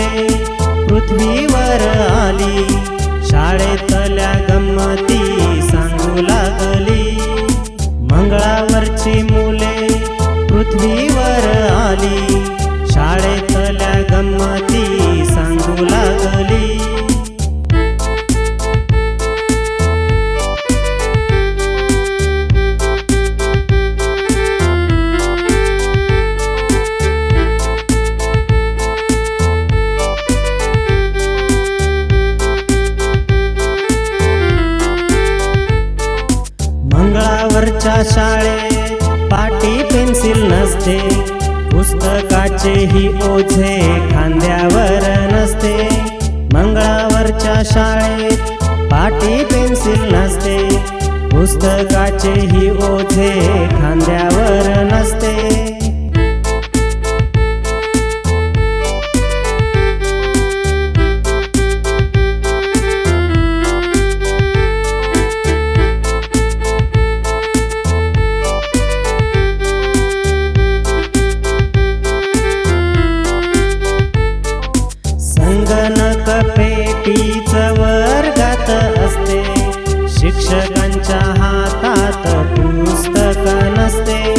फुले पृथ्वीवर आली. शाळेतल्या गंमती सांगू लागली. मंगळावरची मुले पृथ्वीवर आली. शाळेतल्या मंगळावरच्या शाळेत पाटी पेन्सिल नसते पुस्तकाचे ही ओझे खांद्यावर नसते. मंगळावरच्या शाळेत पाटी पेन्सिल नसते पुस्तकाचे ही ओझे खांद्यावर नसते. असते.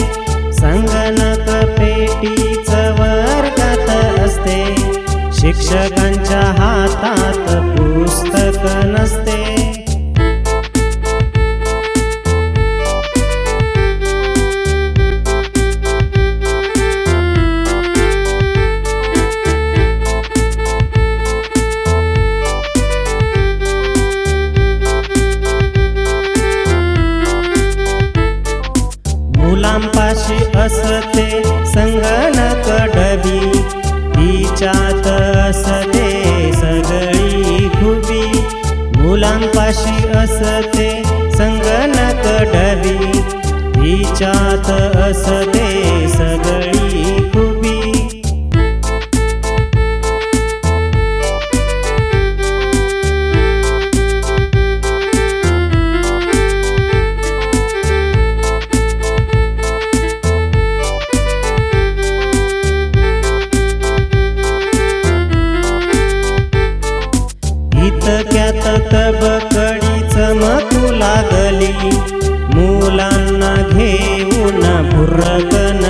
संगणक पेटीच वर्गात असते. शिक्षकांच्या हातात पुस्तक नसते. मुलांपाशी असते संगणक डबी तिच्यात असते सगळी खुबी मुलांपाशी असते संगणक डबी तिच्यात असते इतक्यात तबकडी चमकू लागली. मुलांना घेऊन भुरकन